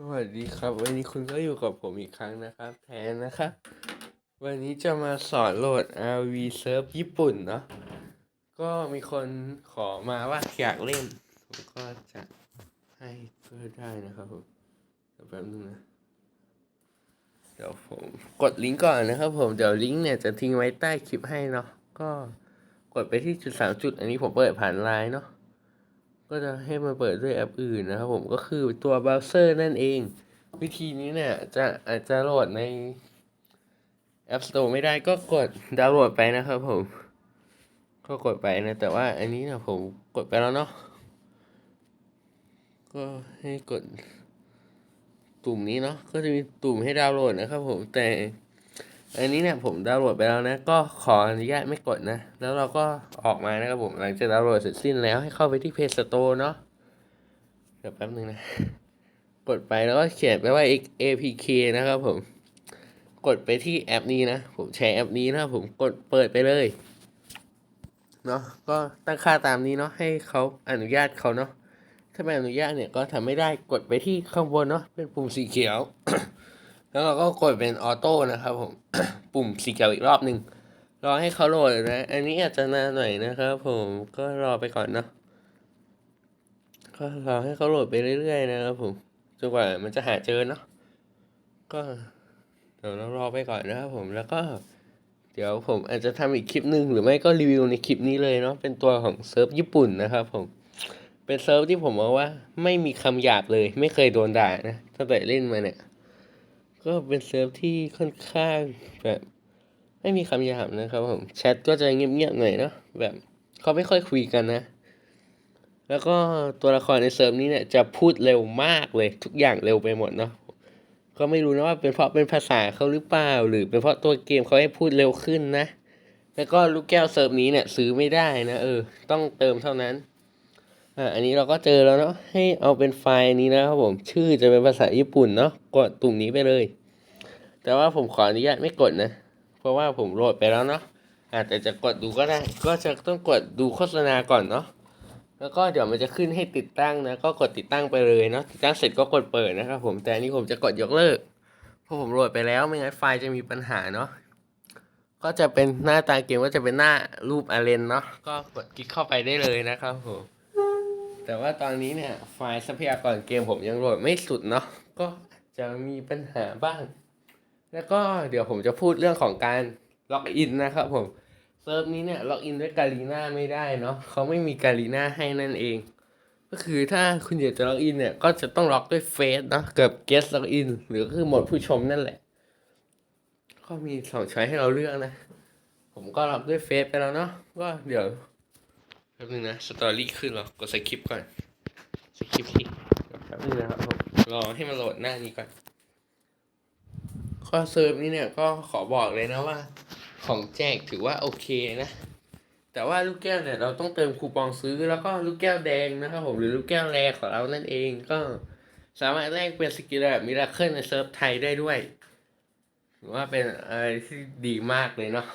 สวัสดีครับ วันนี้คุณก็อยู่กับผมอีกครั้งนะครับ แทนนะครับ วันนี้จะมาสอนโหลด RV Surf ญี่ปุ่นเนาะก็มีคนขอมาว่าอยากเล่น ผมก็จะให้ก็ได้นะครับผมแป๊บนึงนะเดี๋ยวผมกดลิงก์ก่อนนะครับผมเดี๋ยวลิงก์เนี่ยจะทิ้งไว้ใต้คลิปให้เนาะก็กดไปที่จุดสามจุด อันนี้ผมเปิดผ่านไลน์เนาะ ก็จะให้มาเปิดด้วยแอปอื่นนะครับผมก็คือตัวเบราว์เซอร์นั่นเอง วิธีนี้เนี่ยจะอาจจะโหลดใน App Store ไม่ได้ก็กดดาวน์โหลดไปนะครับผม ก็กดไปนะ แต่ว่าอันนี้นะผมกดไปแล้วเนาะก็ให้กดตุ่มนี้เนาะก็จะมีตุ่มให้ดาวน์โหลดนะครับผมแต่ อันนี้เนี่ยผมดาวน์โหลดไปแล้วนะ ก็ขออนุญาตไม่กดนะ แล้วเราก็ออกมานะครับผมหลังจากดาวน์โหลดเสร็จสิ้นแล้วให้เข้าไปที่ Play Store เนาะเดี๋ยวแป๊บนึงนะ กดไปแล้วก็เขียนไปว่า APK นะครับผม กดไปที่แอปนี้นะ ผมใช้แอปนี้นะผมกดเปิดไปเลยเนาะก็ตั้งค่าตามนี้เนาะให้เขาอนุญาตเขาเนาะถ้าไม่อนุญาตเนี่ยก็ทำไม่ได้กดไปที่ข้างบนเนาะเป็นปุ่มสีเขียว แล้วเราก็กดเป็นออโต้นะครับผม ปุ่มสีเขียวอีกรอบหนึ่งรอให้เขาโหลดนะ อันนี้อาจจะนานหน่อยนะครับผมก็รอไปก่อนเนาะก็รอให้เขาโหลดไปเรื่อยๆนะครับผมจนกว่ามันจะหาเจอเนาะก็เดี๋ยวเรารอไปก่อนนะครับผมแล้วก็ เดี๋ยวผมอาจจะทำอีกคลิปหนึ่งหรือไม่ก็รีวิวในคลิปนี้เลยเนาะเป็นตัวของเซิร์ฟญี่ปุ่นนะครับผมเป็นเซิร์ฟที่ผมมองว่า ไม่มีคำหยาบเลย ไม่เคยโดนด่านะตั้งแต่เล่นมาเนี่ย ก็เป็นเซิร์ฟที่ค่อนข้างแบบไม่มีคำหยาบนะครับผมแชทก็จะเงียบๆหน่อยเนาะแบบเขาไม่ค่อยคุยกันนะ แล้วก็ตัวละครในเซิร์ฟนี้เนี่ยจะพูดเร็วมากเลย ทุกอย่างเร็วไปหมดเนาะก็ไม่รู้นะว่าเป็นเพราะเป็นภาษาเขาหรือเปล่า หรือเป็นเพราะตัวเกมเขาให้พูดเร็วขึ้นนะ แล้วก็ลูกแก้วเซิร์ฟนี้เนี่ยซื้อไม่ได้นะเออ ต้องเติมเท่านั้น อ่าอันนี้เราก็เจอแล้วเนาะให้เอาเป็นไฟล์นี้นะครับผมชื่อจะเป็นภาษาญี่ปุ่นเนาะกดตุ่มนี้ไปเลย แต่ว่าผมขออนุญาตไม่กดนะ เพราะว่าผมโหลดไปแล้วเนาะอาจจะจะกดดูก็ได้ ก็จะต้องกดดูโฆษณาก่อนเนาะแล้วก็เดี๋ยวมันจะขึ้นให้ติดตั้งนะ ก็กดติดตั้งไปเลยเนาะติดตั้งเสร็จก็กดเปิดนะครับผมแต่นนี้ผมจะกดยกเลิกเพราะผมโหลดไปแล้วไม่งั้นไฟล์จะมีปัญหาเนาะก็จะเป็นหน้าตาเกมก็จะเป็นหน้ารูปอาเลนเนาะก็กดคลิกเข้าไปได้เลยนะครับผม แต่ว่าตอนนี้เนี่ย ไฟล์ทรัพยากรเกมผมยังโหลดไม่สุดเนาะก็จะมีปัญหาบ้าง แล้วก็เดี๋ยวผมจะพูดเรื่องของการล็อกอินนะครับผมเซิร์ฟนี้เนี่ยล็อกอินด้วยการีน่าไม่ได้เนาะเขาไม่มีการีน่าให้นั่นเอง ก็คือถ้าคุณอยากจะล็อกอินเนี่ยก็จะต้องล็อกด้วยเฟซเนาะกับ guest login หรือก็คือหมดผู้ชมนั่นแหละ ก็มีสองช้อยให้เราเลือกนะ ผมก็ล็อกด้วยเฟซไปแล้วเนาะก็เดี๋ยว แป๊บนึงนะ สตอรี่ขึ้นเหรอกดสคริปต์ก่อน สคริปต์ที่แป๊บนึงนะครับผมรอให้มันโหลดหน้านี้ก่อน ข้อเซิร์ฟนี้เนี่ยก็ขอบอกเลยนะว่า ของแจกถือว่าโอเคนะ แต่ว่าลูกแก้วเนี่ยเราต้องเติมคูปองซื้อแล้วก็ลูกแก้วแดงนะครับผมหรือลูกแก้วแรของเรานั่นเองก็สามารถแลกเป็นสกิลแบบมิราเคิลในเซิร์ฟไทยได้ด้วยถือว่าเป็นอะไรที่ดีมากเลยเนาะ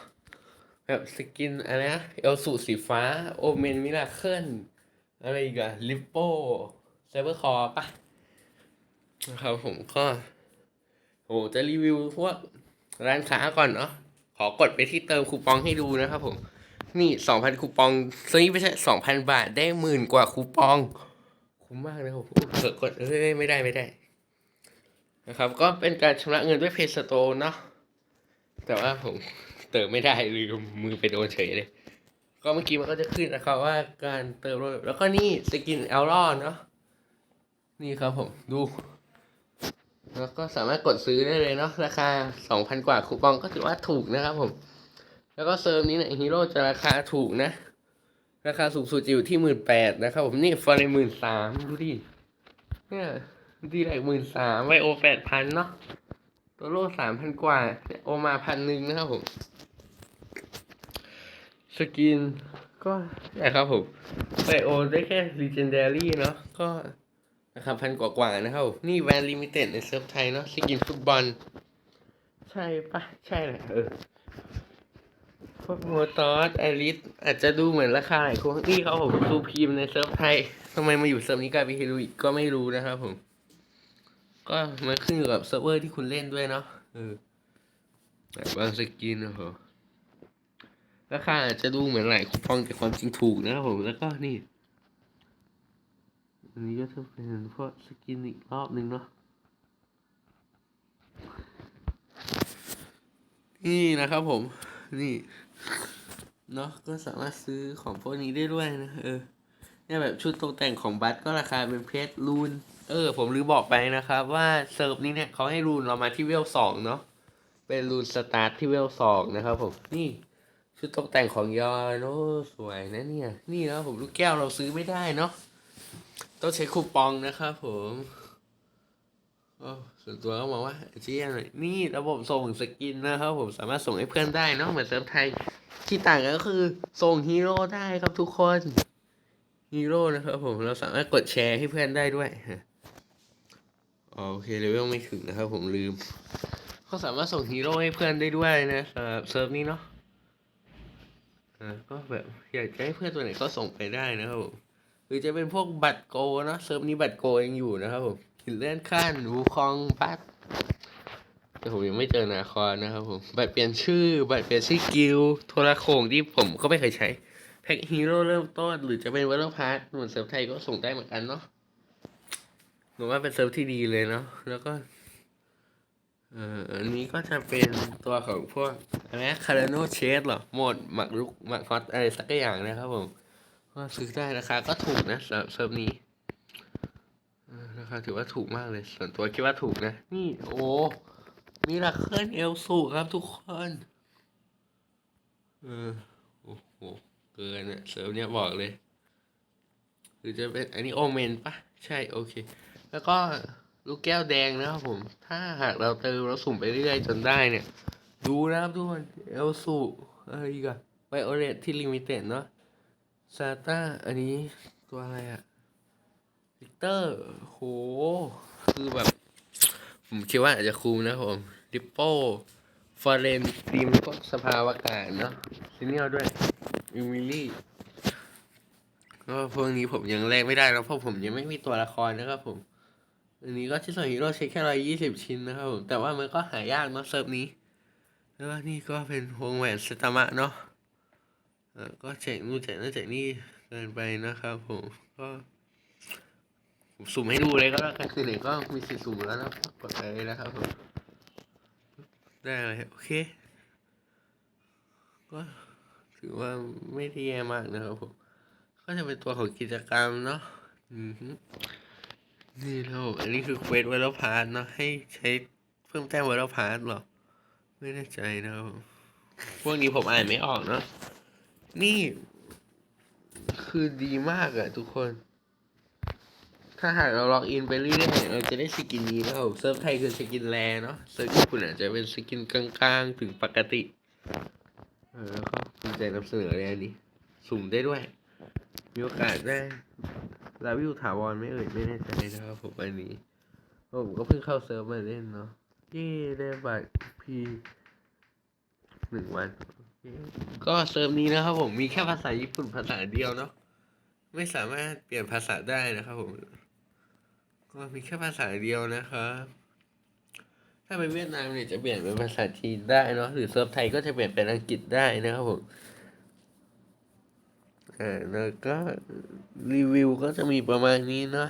แบบสกินอะไรนะเอลสูสีฟ้า โอเมนมิราเคิลอะไรอีกอะลิปโป้ไซเบอร์คอร์ปะนะครับผมก็โอ้จะรีวิวพวกร้านค้าก่อนเนาะขอกดไปที่เติมคูปองให้ดูนะครับผม นี่สองพันคูปองซื้อไม่ใช่สองพันบาทได้หมื่นกว่าคูปอง คุ้มมากนะครับผมเผลอกดเอ้ยไม่ได้ไม่ได้ นะครับ ก็เป็นการชำระเงินด้วยเพย์สโตเนาะแต่ว่าผม เติมไม่ได้ลืมมือไปโดนเฉยเลย ก็เมื่อกี้มันก็จะขึ้นนะครับว่าการเติมรถแล้วก็นี่สกินเอลรอเนาะนี่ครับผมดู แล้วก็สามารถกดซื้อได้เลยเนาะราคาสองพันกว่าคูปองก็ถือว่าถูกนะครับผม แล้วก็เซิร์ฟนี้เนี่ยฮีโร่จะราคาถูกนะ ราคาสูงสุดจะอยู่ที่หมื่นแปดนะครับผมนี่ฟอร์เรหมื่นสามดูดิเนี่ยดีแหลกหมื่นสามไวโอแปดพันเนาะ ตัวโลสามพันกว่าเนี่ยโอมาพันหนึ่งนะครับผม สกินก็นะครับผม ไปโอนได้แค่ Legendary เนาะ ก็นะครับพันกว่ากว่านะครับนี่แวนลิมิเต็ดในเซิร์ฟไทยเนาะสกินฟุตบอล ใช่ปะใช่แหละเออพวกโมตอสไอริสอาจจะดูเหมือนราคาหลายคงนี่เขาผมซูพีมในเซิร์ฟไทยทำไมมาอยู่เซิร์ฟนี้กลายเป็นฮิรุอีกก็ไม่รู้นะครับผม ก็มันขึ้นอยู่กับเซิร์ฟเวอร์ที่คุณเล่นด้วยเนาะเออแต่บางสกินนะโหราคาอาจจะดูเหมือนหลายคูปองแต่ความจริงถูกนะครับผมแล้วก็นี่อันนี้ก็จะเป็นพวกสกินอีกรอบหนึ่งเนาะนี่นะครับผมนี่เนาะก็สามารถซื้อของพวกนี้ได้ด้วยนะเออเนี่ยแบบชุดตกแต่งของบัตก็ราคาเป็นเพชรรูน เออ ผมลืมบอกไปนะครับว่าเซิร์ฟนี้เนี่ยเขาให้รูนเรามาที่เวลสองเนาะเป็นรูนสตาร์ทที่เวลสองนะครับผมนี่ชุดตกแต่งของยอนโอ้สวยนะเนี่ย นี่นะผมลูกแก้วเราซื้อไม่ได้เนาะต้องใช้คูปองนะครับผมโอ้ส่วนตัวก็มองว่าเชี่ยหน่อยนี่ระบบส่งสกินนะครับผมสามารถส่งให้เพื่อนได้เนาะเหมือนเซิร์ฟไทย ที่ต่างกันก็คือส่งฮีโร่ได้ครับทุกคนฮีโร่นะครับผมเราสามารถกดแชร์ให้เพื่อนได้ด้วย อ๋อโอเคเลเวลไม่ถึงนะครับ ผมลืมเขาสามารถส่งฮีโร่ให้เพื่อนได้ด้วยนะสำหรับเซิร์ฟนี้เนาะอ่าก็แบบอยากจะให้เพื่อนตัวไหนก็ส่งไปได้นะครับผมหรือจะเป็นพวกบัตรโกเนะเซิร์ฟนี้บัตรโกยังอยู่นะครับผมหินเลื่อนขั้นวูคองบัตแต่ผมยังไม่เจอนาคอนนะครับผมบัตรเปลี่ยนชื่อบัตรเปลี่ยนชื่อกิลโทรโขงที่ผมก็ไม่เคยใช้แพ็กฮีโร่เริ่มต้นหรือจะเป็นวัตพาร์ทเหมือนเซิร์ฟไทยก็ส่งได้เหมือนกันเนาะ ผมว่าเป็นเซิร์ฟที่ดีเลยเนาะแล้วก็เอ่ออันนี้ก็จะเป็นตัวของพวกอะไรนะคาร์โนเชสหรอโหมดหมักรุกหมักฮอตอะไรสักอย่างนะครับผมก็ซื้อได้ราคาก็ถูกนะสำหรับเซิร์ฟนี้ราคาถือว่าถูกมากเลย ส่วนตัวคิดว่าถูกนะ นี่โอ้มีราคาเอลสูครับทุกคนเออโอ้โหเกินอะเซิร์ฟเนี้ยบอกเลย หรือจะเป็นอันนี้โอเมนปะใช่ โอเค แล้วก็ลูกแก้วแดงนะครับผม ถ้าหากเราเติมเราสุ่มไปเรื่อยๆจนได้เนี่ย ดูนะครับทุกคนเอลสูอะไรอีกอะไบโอเลตที่ลิมิเต็ดเนาะซาต้าอันนี้ตัวอะไรอะวิกเตอร์ โห คือแบบ ผมคิดว่าอาจจะคุ้มนะผมดิปโป้ฟอร์เรนทีมพวกสภาวากาศเนาะซีเนียลด้วยอิมิลี่ก็พวกนี้ผมยังแลกไม่ได้แล้วเพราะผมยังไม่มีตัวละครนะครับผม อันนี้ก็ชิ้นส่วนฮีโร่เช็คแค่ร้อยยี่สิบชิ้นนะครับผม แต่ว่ามันก็หายากเนาะเซิร์ฟนี้ แล้วนี่ก็เป็นวงแหวนสตามะเนาะเออก็แจกนู่นแจกนั่นแจกนี่เกินไปนะครับผมก็ผมสุ่มให้ดูเลยก็แล้วกันคือไหนก็มีสิทธิ์สุ่มแล้วนะกดไปเลยนะครับผมได้เลยโอเค ก็ถือว่าไม่ได้แย่มากนะครับผม ก็จะเป็นตัวของกิจกรรมเนาะอือฮึ นี่เราอันนี้คือเควสไวรัลพาร์ทเนาะให้ใช้เพิ่มแต้มไวรัลพาร์ทหรอ ไม่แน่ใจนะครับพวกนี้ผมอ่านไม่ออกเนาะนี่ คือดีมากอะทุกคน ถ้าหากเราล็อกอินไปเรื่อยๆเราจะได้สกินนี้นะครับเซิร์ฟไทยคือสกินแรเนาะเซิร์ฟญี่ปุ่นอาจจะเป็นสกินกลางๆ ถึงปกติเออแล้วก็ภูมิใจนำเสนอเลยอันนี้ สุ่มได้ด้วย มีโอกาสได้ ลาวิวถาวรไม่เอ่ยไม่แน่ใจนะครับผมอันนี้ผมก็เพิ่งเข้าเซิร์ฟมาเล่นเนาะเย่ได้บัตรพีหนึ่งวัน ก็เซิร์ฟนี้นะครับผมมีแค่ภาษาญี่ปุ่นภาษาเดียวเนาะไม่สามารถเปลี่ยนภาษาได้นะครับผม ก็มีแค่ภาษาเดียวนะครับ ถ้าเป็นเวียดนามเนี่ยจะเปลี่ยนเป็นภาษาจีนได้เนาะหรือเซิร์ฟไทยก็จะเปลี่ยนเป็นอังกฤษได้นะครับผม อ่าแล้วก็รีวิวก็จะมีประมาณนี้เนาะ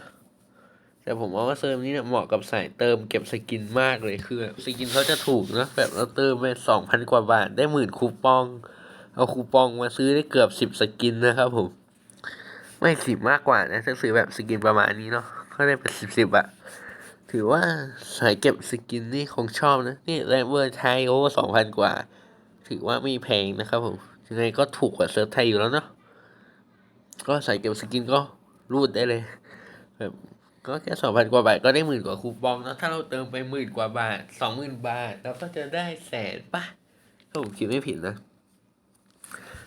แต่ผมว่าว่าเซิร์ฟนี้เนี่ยเหมาะกับสายเติมเก็บสกินมากเลยคือสกินเขาจะถูกนะแบบเราเติมไปสองพันกว่าบาทได้หมื่นคูปอง เอาคูปองมาซื้อได้เกือบสิบสกินนะครับผม ไม่สิบมากกว่านะถ้าซื้อแบบสกินประมาณนี้เนาะก็ได้เป็นสิบสิบอะถือว่าสายเก็บสกินนี่คงชอบนะนี่แรมเวอร์ไทยโอ้สองพันกว่า ถือว่าไม่แพงนะครับผมยังไงก็ถูกกว่าเซิร์ฟไทยอยู่แล้วเนาะ ก็ใสายเก็บสกินก็รูดได้เลยแบบก็แค่สองพันกว่าบาทก็ได้หมื่นกว่าคูปองเนาะถ้าเราเติมไปหมื่นกว่าบาทสองหมื่นบาท เราก็จะได้แสนป่ะถ้าผมคิดไม่ผิดนะ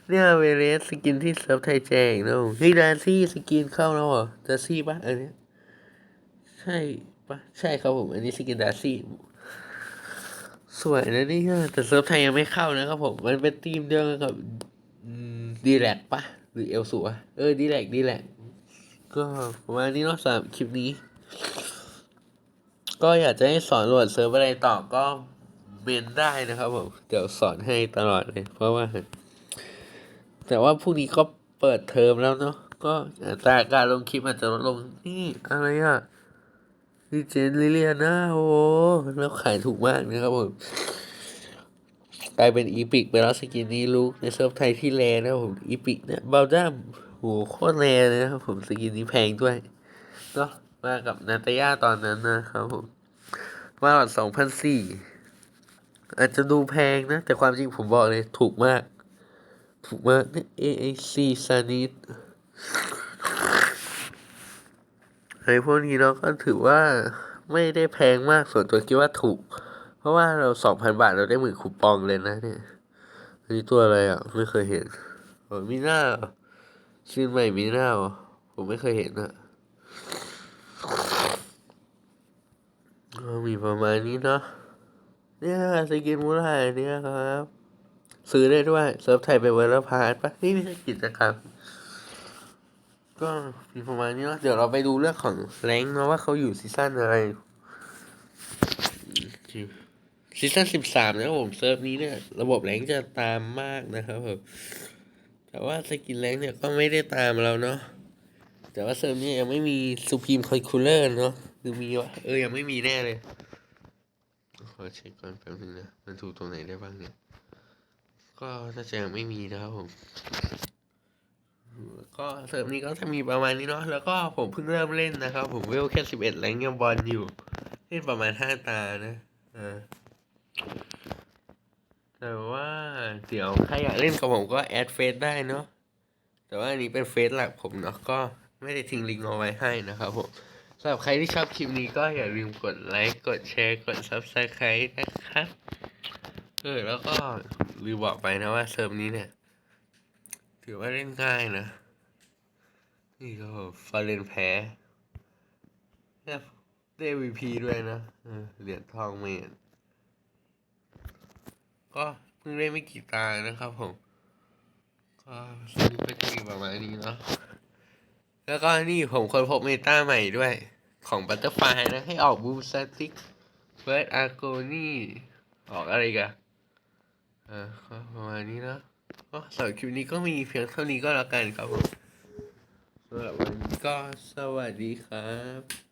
เนี่ยเวเลสสกินที่เซิร์ฟไทยแจงนะผมเฮ้ยดาซี่สกินเข้าแล้วเหรอดาซี่ปะอันนี้ใช่ปะใช่ครับผม อันนี้สกินดาซี่สวยนะนี่ฮะแต่เซิร์ฟไทยยังไม่เข้านะครับผม มันเป็นทีมเดียวกันกับดีแลกปะ หรือเอลสูอะเออดีแหลกดีแหลกก็ประมาณนี้เนาะสามคลิปนี้ ก็อยากจะให้สอนโหลดเซิร์ฟอะไรต่อก็เมนได้นะครับผมเดี๋ยวสอนให้ตลอดเลย เพราะว่า แต่ว่าพรุ่งนี้ก็เปิดเทอมแล้วเนาะก็อัตราการลงคลิปอาจจะลดลงนี่อะไรอะดีเจนลิเลียนะโอ้แล้วขายถูกมากนะครับผม กลายเป็นอีพิกไปแล้วสกินนี้ลูกในเซิร์ฟไทยที่แรนะครับผมอีพิกเนี่ยเบลดัมโหโคตรแรเลยนะครับผมสกินนี้แพงด้วยเนาะมากับนาตาย่าตอนนั้นนะครับผมมาหลอดสองพันสี่อาจจะดูแพงนะ แต่ความจริงผมบอกเลยถูกมาก ถูกมากเนี่ย AAC ซานิดไอ้พวกนี้เราก็ถือว่าไม่ได้แพงมากส่วนตัวคิดว่าถูก ราะว่าเราสองพันบาทเราได้หมื่นคูปองเลยนะเนี่ยอันนี้ตัวอะไรอะ ไม่เคยเห็นโอ้มีหน้าชื่อใหม่มีหน้าเหรอผมไม่เคยเห็นอะมีประมาณนี้เนาะเนี่ยสกินมูไรเนี่ยครับ ซื้อได้ด้วยเซิร์ฟไทยไปเวอร์พาร์ทปะนี่ไม่ใช่กิจกรรมก็มีประมาณนี้เนาะเดี๋ยวเราไปดูเรื่องของแรงนะว่าเขาอยู่ซีซั่นอะไร ซีซั่นสิบสามนะครับผมเซิร์ฟนี้เนี่ย ระบบแรงจะตามมากนะครับผมแต่ว่าสกินแรงเนี่ยก็ไม่ได้ตามเราเนาะแต่ว่าเซิร์ฟนี้ยังไม่มีซูพีมคอยคูลเลอร์เนาะหรือมีวะเออยังไม่มีแน่เลย ขอเช็คก่อนแป๊บนึงนะ มันถูกตรงไหนได้บ้างเนี่ย ก็น่าจะยังไม่มีนะครับผมก็เซิร์ฟนี้ก็จะมีประมาณนี้เนาะแล้วก็ผมเพิ่งเริ่มเล่นนะครับ ผมเวลแค่สิบเอ็ดแรงยังบอลอยู่เล่นประมาณห้าตานะเออ แต่ว่าเดี๋ยวใครอยากเล่นกับผมก็แอดเฟซได้เนาะแต่ว่าอันนี้เป็นเฟซหลักผมเนาะก็ไม่ได้ทิ้งลิงก์เอาไว้ให้นะครับผมสำหรับใครที่ชอบคลิปนี้ก็อย่าลืมกดไลค์กดแชร์กด subscribe นะครับเออแล้วก็ลืมบอกไปนะว่าเซิร์ฟนี้เนี่ย ถือว่าเล่นง่ายนะ นี่ก็ฟาเรนแพ้เนี่ยได้ VP ด้วยนะเออเหรียญทองเมน ก็เพิ่งได้ไม่กี่ตานะครับผม ก็สนุกก็จะมีประมาณนี้เนาะแล้วก็นี่ผมค้นพบเมตาใหม่ด้วย ของบัตเตอร์ไฟนะ ให้ออกบูมสติกเฟิร์สอาร์โกนี่ออกอะไรกันเออก็ประมาณนี้นะก็สำหรับคลิปนี้ก็มีเพียงเท่านี้ก็แล้วกันครับผมสำหรับวันนี้ก็สวัสดีครับ